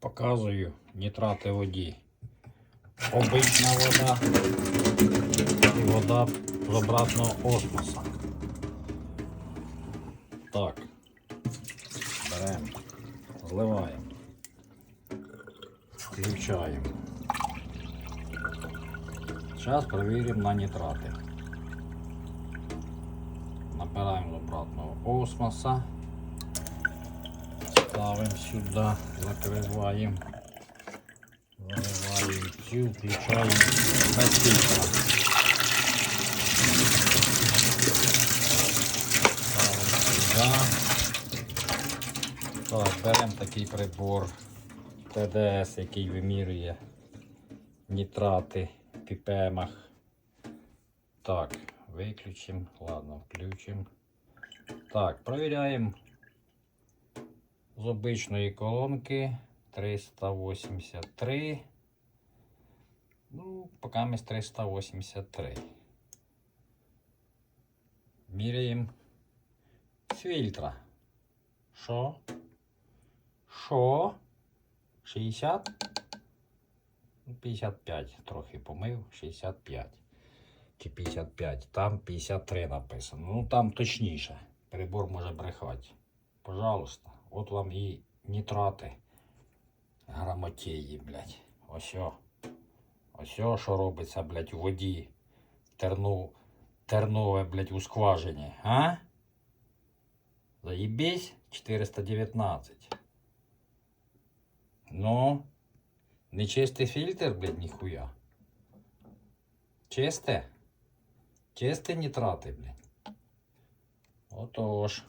Показую нітрати воді. Обична вода і вода з обратного осмоса. Так. Беремо, зливаємо. Включаємо. Зараз перевіримо на нітрати. Набираємо з обратного осмоса. Ставимо сюди, закриваємо. Заливаємо цю, включаємо без фільтра. Ставимо сюди. Так, беремо такий прибор ТДС, який вимірює нітрати в піпемах. Так, виключимо, ладно, включимо. Так, провіряємо з обичної колонки 383. Ну, поки ми 383. Міряємо з фільтра. Що? Що? 60? Ну, 55. Трохи помив. 65. Чи 55. Там 53 написано. Ну там точніше. Прибор може брехати. Пожалуйста. От вам і нітрати. Грамотеї, блядь. Ось. о. Ось о, що робиться, блядь, у воді. Терну, тернове, блядь, у скважині. А? Заебись? 419. Ну, не чистий фільтр, блядь, ніхуя. Чисте? Чисте нітрати, блядь. Отож.